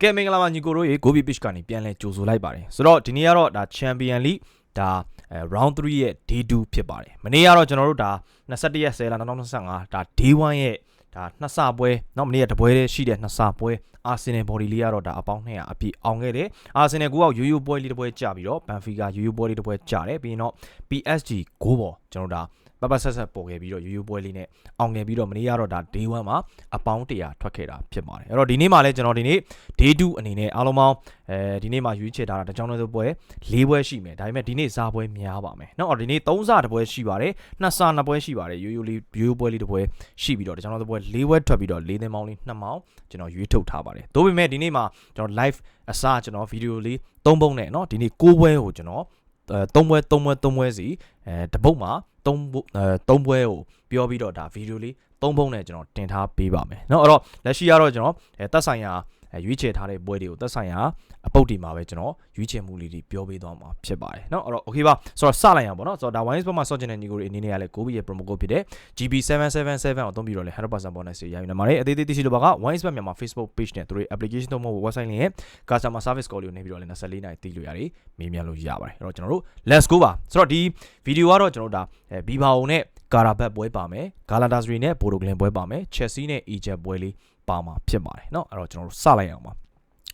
ကဲမင်္ဂလာပါညီကိုတို့ရေ Gobi Pitch ကနေပြန်လဲကြိုဆိုလိုက်ပါတယ်ဆိုတော့ဒီနေ့ကတော့ဒါ Champion League ဒါအဲ round 3ရဲ့ day 2ဖြစ်ပါတယ်မနေ့ကတော့ကျွန်တော်တို့ဒါ21ရက်10လ2025ဒါ day 1ရဲ့ဒါနှစ်ဆပွဲเนาะမနေ့ကတပွဲလေးရှိတဲ့နှစ်ဆပွဲအာဆင်နယ်ဘော်ဒီလေးကတော့ဒါအပေါင်း200အပြည့်အောင်ခဲ့တယ်အာဆင်နယ်ကူအောင်ရိုးရိုးပွဲလေးတစ်ပွဲကြာပြီးတော့ဘန်ဖီကာရိုးရိုးပွဲလေးတစ်ပွဲကြာတယ်ပြီးရင်တော့ PSG ဂိုးဘော်ကျွန်တော်တို့ဒါ ပပဆက်ဆက်ပေါ်ခဲ့ပြီးတော့ရိုးရိုးပွဲလေးနဲ့အောင်ခဲ့ပြီးတော့မနေ့ကတော့ဒါ day 1မှာအပေါင်း100ထွက်ခဲ့တာဖြစ်ပါတယ်အဲ့တော့ဒီနေ့မှာလည်းကျွန်တော်ဒီနေ့ day 2အနေနဲ့အားလုံးပေါင်းအဲဒီနေ့မှာရွေးချယ်ထားတာတကြောင်တော့ပွဲ၄ပွဲရှိမယ်ဒါပေမဲ့ဒီနေ့စားပွဲများပါမယ်เนาะဒီနေ့၃စားတစ်ပွဲရှိပါတယ်နှစ်စားနှစ်ပွဲရှိပါတယ်ရိုးရိုးလေးရိုးရိုးပွဲလေးတစ်ပွဲရှိပြီးတော့တကြောင်တော့ပွဲ၄ပွဲထွက်ပြီးတော့၄သင်းပေါင်းလေးနှစ်မောင်းကျွန်တော်ရွေးထုတ်ထားပါတယ်ဒါပေမဲ့ဒီနေ့မှာကျွန်တော် live အစားကျွန်တော်ဗီဒီယိုလေး၃ပုံနဲ့เนาะဒီနေ့၉ပွဲကိုကျွန်တော်အဲ၃ပွဲ၃ပွဲ၃ပွဲစီအဲတပုတ်မှာ ၃အဲ၃ပွဲကိုပြောပြီးတော့ဒါဗီဒီယိုလေး၃ပုံနဲ့ကျွန်တော်တင်ထားပေးပါမယ်เนาะအဲ့တော့လက်ရှိကတော့ကျွန်တော်အဲတက်ဆိုင်ရာ ရွေးချယ်ထားတဲ့ပွဲတွေကိုသက်ဆိုင်ရာအပုတ်ဒီမှာပဲကျွန်တော်ရွေးချယ်မှုလေးတွေပြောပေးသွားမှာဖြစ်ပါတယ်เนาะအဲ့တော့ okay ပါဆိုတော့စလိုက်အောင်ပေါ့เนาะဆိုတော့ဒါ wines ဘက်မှာစောင့်ချင်တဲ့ညီကိုတွေအနေနဲ့ကလည်း Gobi ရဲ့ promo code ဖြစ်တဲ့ GB777 ကိုအသုံးပြီးတော့လည်း100% bonus ရယူနေပါတယ်အသေးသေးသိရှိလိုပါက wines ဘက်မြန်မာ Facebook page နဲ့သူတို့ application တို့မဟုတ် website လေးရဲ့ customer service call လေးကိုနေပြီးတော့လည်း24နိုင်သိလို့ရတယ်မေးမြန်းလို့ရပါတယ်အဲ့တော့ကျွန်တော်တို့ let's go ပါဆိုတော့ဒီ video ကတော့ကျွန်တော်တို့ဒါအဲ Viva ုံနဲ့ကာရာဘတ်ပွဲပါမယ်ဂါလာဒါစရီနဲ့ဘိုဒိုဂလင်ပွဲပါမယ်ချက်စီနဲ့အီဂျက်ပွဲလေး ပါမှာဖြစ်ပါတယ်เนาะအဲ့တော့ကျွန်တော်တို့စလိုက်အောင်ပါ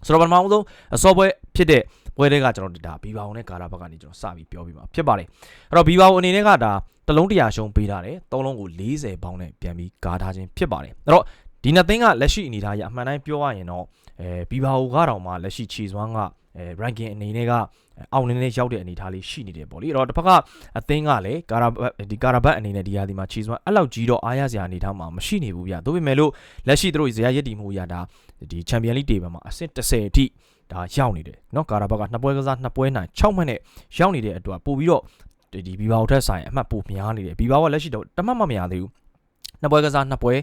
ဆိုတော့ပထမဆုံးအစောပွဲဖြစ်တဲ့ပွဲတွေကကျွန်တော်ဒါဘီဘာုံနဲ့ကာရာဘတ်ကနေကျွန်တော်စပြီးပြောပြပါဖြစ်ပါတယ်အဲ့တော့ဘီဘာုံအနေနဲ့ကဒါတလုံးတရာရှုံးပေးထားတယ်သုံးလုံးကို40ပေါင်းနဲ့ပြန်ပြီးကားထားခြင်းဖြစ်ပါတယ်အဲ့တော့ဒီနှစ်သင်းကလက်ရှိအနေထားရအမှန်တိုင်းပြောရရင်တော့အဲဘီဘာဟိုကတော့မှလက်ရှိခြေစွမ်းက အဲ ranking အနေနဲ့ကအောင်နေနေရောက်တဲ့အနေအထားလေးရှိနေတယ်ပေါ့လေအဲ့တော့တစ်ဖက်ကအသင်းကလည်းကာရာဘတ်ဒီကာရာဘတ်အနေနဲ့ဒီဟာဒီမှာခြေစွမ်းအဲ့လောက်ကြီးတော့အားရစရာအနေအထားမှာမရှိနေဘူးဗျဒါပေမဲ့လို့လက်ရှိသူတို့ဇရာရည်တည်မှုရတာဒီချန်ပီယံလိတေဘယ်မှာအဆင့်30အထိဒါရောက်နေတယ်เนาะကာရာဘတ်ကနှစ်ပွဲကစားနှစ်ပွဲနိုင်6မှတ်နဲ့ရောက်နေတဲ့အတွက်ပို့ပြီးတော့ဒီဘီဘာဝထက်ဆိုင်အမှတ်ပိုများနေတယ်ဘီဘာကလက်ရှိတော့တမတ်မမရသေးဘူးနှစ်ပွဲကစားနှစ်ပွဲ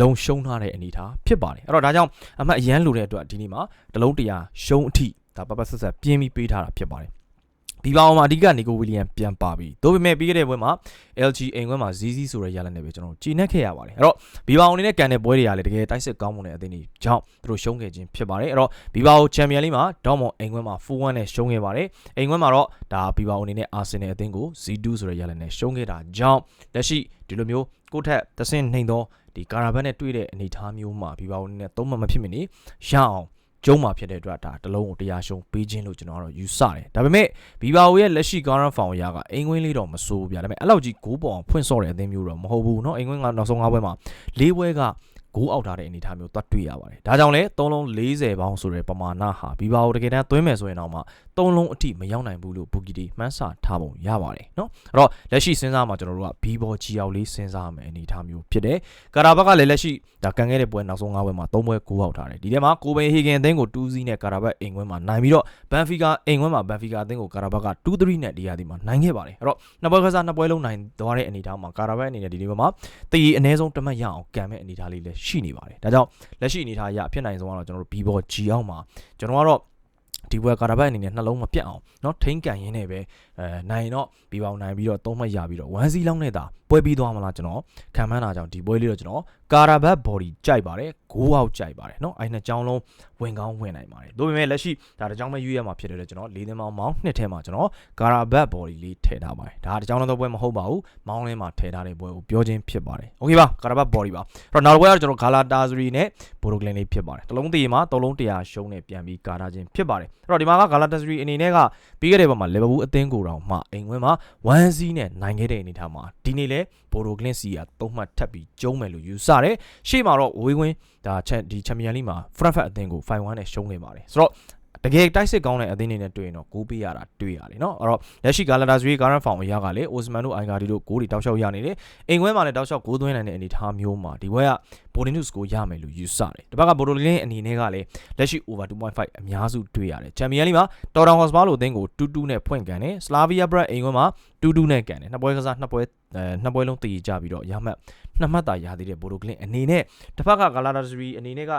လုံရှုံးထားတဲ့အနေအထားဖြစ်ပါတယ်အဲ့တော့ဒါကြောင့်အမှတ်အရန်လိုတဲ့အတွက်ဒီနေ့မှာတလုံးတရာရှုံးအထိ ဒါပပဆက်ဆက်ပြင်းပြီးပေးထားတာဖြစ်ပါတယ်ဒီပေါင်းမှာအဓိကနေကိုဝီလီယံပြန်ပါပြီ။ဒါပေမဲ့ပြီးခဲ့တဲ့ပွဲမှာ LG အိမ်ခွဲမှာဇီးဇီးဆိုတဲ့ရလနဲ့ပဲကျွန်တော်ကြည်နက်ခဲ့ရပါတယ်။အဲ့တော့ဘီဘာအောင်အနေနဲ့ကန်တဲ့ပွဲတွေကလည်းတကယ်တိုက်စစ်ကောင်းမွန်တဲ့အသင်းတွေကြောင့်သူတို့ရှုံးခဲ့ခြင်းဖြစ်ပါတယ်။အဲ့တော့ဘီဘာအောင်ချန်ပီယံလိမှာဒေါမွန်အိမ်ခွဲမှာ4-1နဲ့ရှုံးခဲ့ပါတယ်။အိမ်ခွဲမှာတော့ဒါဘီဘာအောင်အနေနဲ့အာဆင်နယ်အသင်းကို Z2 ဆိုတဲ့ရလနဲ့ရှုံးခဲ့တာကြောင့်လက်ရှိဒီလိုမျိုးကိုထက်သဆင့်နှိမ်သောဒီကာရာဘတ်နဲ့တွေ့တဲ့အနေအထားမျိုးမှာဘီဘာအောင်အနေနဲ့သုံးမှမဖြစ်မနေရအောင် ကျုံးမှာဖြစ်တဲ့အတွက်ဒါတလုံးကိုတရားရှုံးပေးခြင်းလို့ကျွန်တော်ကတော့ယူဆတယ်ဒါပေမဲ့ဘီဘာအိုရဲ့လက်ရှိ current form ရာကအင်္ဂွင်းလေးတော့မစိုးဘူးဗျာဒါပေမဲ့အဲ့လောက်ကြီးဂိုးပေါ်အောင်ဖွင့်ဆော့တဲ့အသင်းမျိုးတော့မဟုတ်ဘူးเนาะအင်္ဂွင်းကနောက်ဆုံး၅ပွဲမှာ၄ပွဲက ဂိုးအောက်ထားတဲ့အနေအထားမျိုးသွားတွေ့ရပါတယ်။ဒါကြောင့်လဲ3လုံး40ပေါင်းဆိုတဲ့ပမာဏဟာဘီဘာကိုတကယ်တမ်းသွင်းမယ်ဆိုရင်တော့မှ3လုံးအထိမရောက်နိုင်ဘူးလို့ဘူဂီတီမှန်းဆထားပုံရပါတယ်နော်။အဲ့တော့လက်ရှိစဉ်းစားမှာကျွန်တော်တို့ကဘီဘောကြီးအောင်လေးစဉ်းစားရမယ်အနေအထားမျိုးဖြစ်တယ်။ကာရာဘတ်ကလည်းလက်ရှိဒါကန်ခဲ့တဲ့ပွဲနောက်ဆုံး5ပွဲမှာ3ပွဲဂိုးအောက်ထားတယ်။ဒီထဲမှာကိုပင်ဟေဂင်အသင်းကို2-0နဲ့ကာရာဘတ်အိမ်ခွင်းမှာနိုင်ပြီးတော့ဘန်ဖီကာအိမ်ခွင်းမှာဘန်ဖီကာအသင်းကိုကာရာဘတ်က2-3နဲ့ဒီရာသီမှာနိုင်ခဲ့ပါတယ်။အဲ့တော့နှစ်ပွဲကစားနှစ်ပွဲလုံးနိုင်သွားတဲ့အနေအထားမှာကာရာဘတ်အနေနဲ့ဒီနေ့မှာတည်အနည်းဆုံးတမတ်ရအောင်ကန်မဲ့အနေအထားလေးလည်းရှိနေပါတယ်ဒါကြောင့်လက်ရှိအနေအထားအရဖြစ်နိုင်ဆုံးကတော့ကျွန်တော်တို့ B ဘော G အောင်မှာကျွန်တော်ကတော့ဒီဘွယ်ကာတာဘတ်အနေနဲ့နှလုံးမပြတ်အောင်เนาะထိန်းကန်ရင်းနဲ့ပဲအဲနိုင်တော့ပြီးပေါင်းနိုင်ပြီးတော့သုံးမှတ်ရပြီးတော့1စီလောက်နဲ့သာပွဲပြီးသွားမလားကျွန်တော်ခံမှန်းတာကြောင့်ဒီပွဲလေးတော့ကျွန်တော်ကာရာဘတ် body ကြိုက်ပါတယ်ဂိုးအောက်ကြိုက်ပါတယ်เนาะအဲ့နှစ်ကြောင်းလုံး ဝင်ကောင်းဝင်နိုင်ပါတယ်ဒါပေမဲ့လက်ရှိဒါတစ်ကြောင်းပဲရွေးရမှာဖြစ်တယ်ကျွန်တော်၄သင်းမောင်းမောင်းနှစ်ထဲမှာကျွန်တော်ကာရာဘတ် body လေးထည့်ထားပါတယ်ဒါတစ်ကြောင်းလုံးတော့ပွဲမဟုတ်ပါဘူးမောင်းလင်းမှာထည့်ထားတဲ့ပွဲကိုပြောချင်းဖြစ်ပါတယ်โอเคပါကာရာဘတ် body ပါအဲ့တော့နောက်တစ်ပွဲကတော့ကျွန်တော်ဂါလာတာဇရီနဲ့ဘိုရိုဂလင်လေးဖြစ်ပါတယ်တလုံးတည်မှာတလုံးတရာရှုံးနဲ့ပြန်ပြီးကာထားခြင်းဖြစ်ပါတယ်အဲ့တော့ဒီမှာကဂါလာတာဇရီအနေနဲ့ကပြီးခဲ့တဲ့ဘက်မှာလီဗာပူးအသင်းကိုတောင်မှအိမ်ဝင်မှာ1-0နဲ့နိုင်ခဲ့တဲ့အနေထားမှာဒီနေ့လဲဘိုရိုဂလင်စီကသုံးမှတ်ထပ်ပြီးကျုံးမယ်လို့ယူဆတယ်ရှေ့မှာတော့ဝေးဝင်း ဒါချက်ဒီချန်ပီယံလိမှာဖရက်ဖက်အသင်းကို5-1နဲ့ရှုံးခဲ့ပါတယ်ဆိုတော့ တကယ်တိုက်စစ်ကောင်းတဲ့အသင်းတွေနဲ့တွေ့ရင်တော့ဂိုးပေးရတာတွေ့ရတယ်နော်အဲ့တော့လက်ရှိ Galatasaray Garant Found အရာကလေ Osman တို့ Icardi တို့ဂိုးတွေတောက်လျှောက်ရနေတယ်အိမ်ခွဲမှာလည်းတောက်လျှောက်ဂိုးသွင်းနိုင်တဲ့အနေအထားမျိုးမှာဒီဘက်က Bodinus ကိုရမယ်လို့ယူဆတယ်ဒီဘက်က Bodolin အနေနဲ့ကလည်းလက်ရှိ over 2.5အများစုတွေ့ရတယ် Champions League မှာ Tottenham Hotspur လိုအသင်းကို2-2နဲ့ဖွင့်ကန်တယ် Slavia Prague အိမ်ခွဲမှာ2-2နဲ့ကန်တယ်နှစ်ပွဲကစားနှစ်ပွဲနှစ်ပွဲလုံးတည်ကြပြီးတော့ရမှတ်နှစ်မှတ်သာရသေးတဲ့ Bodolin အနေနဲ့တစ်ဖက်က Galatasaray အနေနဲ့က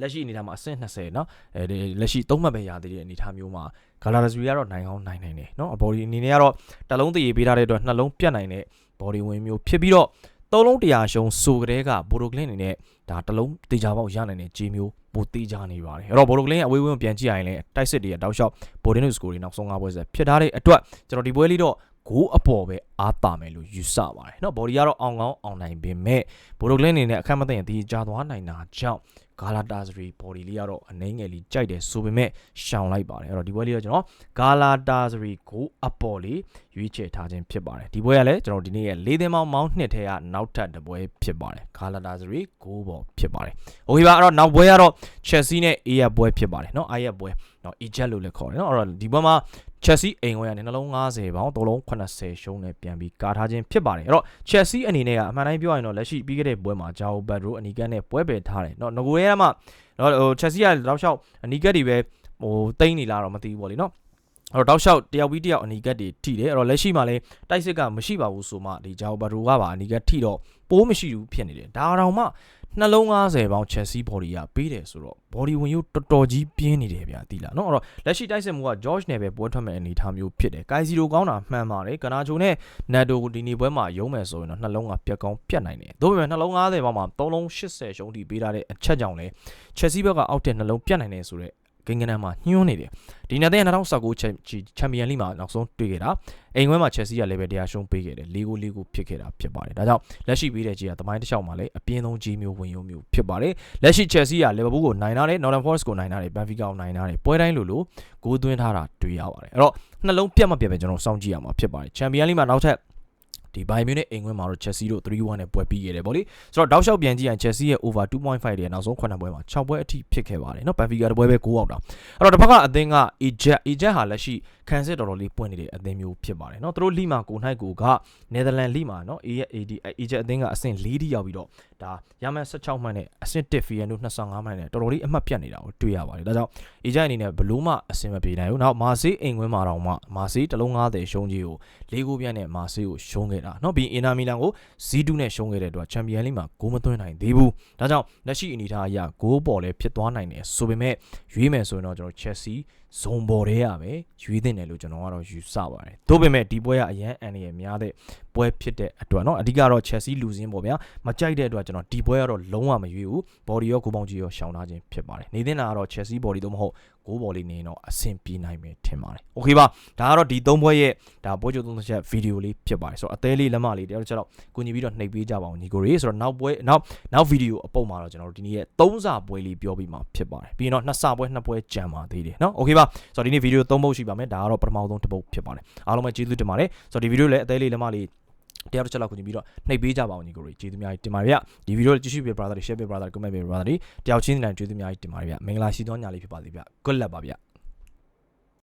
လက်ရှိအနေထားမှာအဆင့်20เนาะအဲဒီလက်ရှိ3မှတ်ပဲရသေးတဲ့အနေထားမျိုးမှာဂါလာဒစရီကတော့နိုင်ကောင်းနိုင်နိုင်တယ်เนาะအဘော်ဒီအနေနဲ့ကတော့တလုံးတည်ပေးထားတဲ့အတွက်နှလုံးပြတ်နိုင်တဲ့ဘော်ဒီဝင်မျိုးဖြစ်ပြီးတော့ သုံးလုံးတရားရှုံးဆိုကြတဲ့ကဘိုဒိုကလင်းအနေနဲ့ဒါတစ်လုံးတေချာပေါက်ရနိုင်တဲ့ဂျေမျိုးပိုတေချာနေပါတယ်အဲ့တော့ဘိုဒိုကလင်းရဲ့အဝေးဝေးပြန်ကြည့်ရရင်လည်းတိုက်စစ်တွေရဲ့တောက်လျှောက်ဘိုဒင်းတို့စကိုတွေနောက်ဆုံး၅ပွဲဆက်ဖြစ်ထားတဲ့အတွက်ကျွန်တော်ဒီပွဲလေးတော့ ဂိုးအပေါ်ပဲအားတာမယ်လို့ယူဆပါတယ်เนาะဘော်ဒီကတော့အောင်ကောင်းအောင်နိုင်ပေမဲ့ဘိုဒိုကလင်းအနေနဲ့အခက်မသိရင်ဒီကြာသွားနိုင်တာကြောင့်ဂါလာတာစရီဘော်ဒီလေးကတော့အနှိမ့်ငယ်လေးကြိုက်တယ်ဆိုပေမဲ့ရှောင်လိုက်ပါတယ်အဲ့တော့ဒီပွဲလေးတော့ကျွန်တော်ဂါလာတာစရီကိုအပေါ်လေးရွေးချယ်ထားခြင်းဖြစ်ပါတယ်ဒီပွဲကလည်းကျွန်တော်ဒီနေ့ရဲ့၄သင်းပေါင်းမောင်းနှစ်ထဲကနောက်ထပ်တစ်ပွဲဖြစ်ပါတယ်ဂါလာတာစရီကိုပေါ်ဖြစ်ပါတယ်โอเคပါအဲ့တော့နောက်ပွဲကတော့ Chelsea နဲ့ A ရပွဲဖြစ်ပါတယ်เนาะ A ရပွဲ နော် Egypt လို့လည်းခေါ်တယ်နော်အဲ့တော့ဒီဘက်မှာ Chelsea အိမ်ဝင်ကနေနှလုံး90ပေါင်းသုံးလုံး80ရှုံးနဲ့ပြန်ပြီးကာထားခြင်းဖြစ်ပါတယ်အဲ့တော့ Chelsea အနေနဲ့ကအမှန်တိုင်းပြောရရင်တော့လက်ရှိပြီးခဲ့တဲ့ပွဲမှာ Joao Pedro အနီကက်နဲ့ပွဲပယ်ထားတယ်နော်ငကိုရဲကမှနော်ဟို Chelsea ကတောက်လျှောက်အနီကက်တွေပဲဟိုတိမ့်နေလာတော့မသိဘူးပေါ့လေနော်အဲ့တော့တောက်လျှောက်တယောက်ပြီးတယောက်အနီကက်တွေထိတယ်အဲ့တော့လက်ရှိမှာလည်းတိုက်စစ်ကမရှိပါဘူးဆိုမှဒီဂျာအိုဘာဒိုကပါအနီကက်ထိတော့ပိုးမရှိဘူးဖြစ်နေတယ်ဒါအောင်မှ နှလုံး90ပေါင်း Chelsea body ကပေးတယ်ဆိုတော့ body ဝင်ရိုးတော်တော်ကြီးပြင်းနေတယ်ဗျာတိလာနော်အဲ့တော့လက်ရှိတိုက်စစ်မှုက George နဲ့ပဲပွဲထွက်မဲ့အနေအထားမျိုးဖြစ်တယ်။ Kaisero ကောင်းတာမှန်ပါတယ်။ကနာချိုနဲ့ Nado ဒီနေ့ပွဲမှာရုံးမယ်ဆိုရင်တော့နှလုံးကပြက်ကောင်းပြက်နိုင်တယ်။သို့ပေမဲ့နှလုံး90ပေါင်းမှာ3လုံး80ရှုံးထိပေးထားတဲ့အချက်ကြောင့်လည်း Chelsea ဘက်ကအောက်တဲ့နှလုံးပြက်နိုင်တယ်ဆိုတော့ ကိန်းကနန်းမှာညှိုးနေတယ်ဒီနေ့တဲ့2019ချန်ချန်ပီယံလိမှာနောက်ဆုံးတွေ့ခဲ့တာအိမ်ခွဲမှာ Chelsea ကလည်းပဲတရားရှုံးပေးခဲ့တယ်၄ဂိုး၄ဂိုးဖြစ်ခဲ့တာဖြစ်ပါတယ်ဒါကြောင့်လက်ရှိပေးတဲ့ကြီးကတမိုင်းတစ်လျှောက်မှာလည်းအပြင်းဆုံးကြီးမျိုးဝင်ရုံမျိုးဖြစ်ပါတယ်လက်ရှိ Chelsea က Liverpool ကိုနိုင်ထားတယ် Nottingham Forest ကိုနိုင်ထားတယ် Benfica ကိုနိုင်ထားတယ်ပွဲတိုင်းလိုလိုဂိုးသွင်းထားတာတွေ့ရပါတယ်အဲ့တော့နှလုံးပြတ်မပြတ်ပဲကျွန်တော်စောင့်ကြည့်ရမှာဖြစ်ပါတယ်ချန်ပီယံလိမှာနောက်ထပ် ဒီဘိုင်မြူနစ်အိမ်ခွင်းမှာတော့ Chelsea တို့3-1နဲ့ပွဲပြီးခဲ့တယ်ဗောလေဆိုတော့တောက်လျှောက်ပြန်ကြည့်ရင် Chelsea ရဲ့ over 2.5ရဲ့နောက်ဆုံး9ပွဲမှာ6ပွဲအထိဖြစ်ခဲ့ပါတယ်เนาะ Benfica တပွဲပဲ9အောက်တာအဲ့တော့တစ်ဖက်ကအသင်းက Eject Eject ဟာလက်ရှိခံစစ်တော်တော်လေးပွင့်နေတဲ့အသင်းမျိုးဖြစ်ပါတယ်เนาะသူတို့လိမှာကိုနိုင်ကိုက Netherlands လိမှာเนาะ A ရဲ့ AD Eject အသင်းကအဆင့်4တိရောက်ပြီးတော့ ဒါရမန်16မှတ်နဲ့အဆင့်1 VN တို့25မှတ်နဲ့တော်တော်လေးအမှတ်ပြတ်နေတာကိုတွေ့ရပါတယ်ဒါကြောင့်အေဂျင့်အနေနဲ့ဘလို့မှအဆင်မပြေနိုင်ဘူးနောက်မာဆေးအိမ်ခွင်းမှာတောင်မှမာဆေးတလုံး90ရှုံးကြီးကို၄ဂိုးပြတ်နဲ့မာဆေးကိုရှုံးခဲ့တာနော်ပြီးအင်နာမီလန်ကို0-2နဲ့ရှုံးခဲ့တဲ့အတွက်ချန်ပီယံလိမှာဂိုးမသွင်းနိုင်သေးဘူးဒါကြောင့်လက်ရှိအနေအထားအရဂိုးပေါ်လဲဖြစ်သွားနိုင်တယ်ဆိုပေမဲ့ရွေးမယ်ဆိုရင်တော့ကျွန်တော် Chelsea ဇုံပေါ်ထဲရပဲရွေးတင်တယ်လို့ကျွန်တော်ကတော့ယူဆပါတယ်။ဒါပေမဲ့ဒီပွဲကအရန်အန်ရများတဲ့ပွဲဖြစ်တဲ့အတွက်เนาะအဓိကတော့ Chelsea လူစင်းပေါ့ဗျာမကြိုက်တဲ့အတွက်ကျွန်တော်ဒီပွဲကတော့လုံးဝမရွေးဘူး။ body ရောကိုပေါင်းကြီးရောရှောင်ထားခြင်းဖြစ်ပါတယ်။နေတဲ့နာကတော့ Chelsea body တော့မဟုတ် ကိုးပေါ်လေးနေရင်တော့အဆင်ပြေနိုင်မယ်ထင်ပါတယ်။ Okay ပါ။ဒါကတော့ဒီ၃ဘွဲ့ရဲ့ဒါပွဲချုပ်သုံးချက်ဗီဒီယိုလေးဖြစ်ပါတယ်။ဆိုတော့အသေးလေးလက်မလေးတယောက်တစ်ချက်တော့ကိုညီပြီးတော့နှိပ်ပေးကြပါအောင်ညီကိုရေဆိုတော့နောက်ပွဲနောက်နောက်ဗီဒီယိုအပုံမှာတော့ကျွန်တော်တို့ဒီနေ့ရဲ့၃စာပွဲလေးပြောပြီးမှဖြစ်ပါတယ်။ပြီးရင်တော့၂စာပွဲ၂ပွဲကြံပါသေးတယ်နော်။ Okay ပါ။ဆိုတော့ဒီနေ့ဗီဒီယို၃ပုတ်ရှိပါမယ်။ဒါကတော့ပထမဆုံးတစ်ပုတ်ဖြစ်ပါတယ်။အားလုံးပဲကျေးဇူးတင်ပါတယ်။ဆိုတော့ဒီဗီဒီယိုလည်းအသေးလေးလက်မလေး တရားတစ်ချက်လောက်ကိုညီပြီးတော့နှိပ်ပေးကြပါအောင်ညီကိုတွေကျေးဇူးများကြီးတင်ပါတယ်ဗျဒီဗီဒီယိုကိုကြည့်ရှုပေး brother တွေ share ပေး brother တွေ comment ပေး brother တွေတယောက်ချင်းတိုင်းကျေးဇူးများကြီးတင်ပါတယ်ဗျမင်္ဂလာရှိသောညလေးဖြစ်ပါစေဗျ good luck ပါဗျ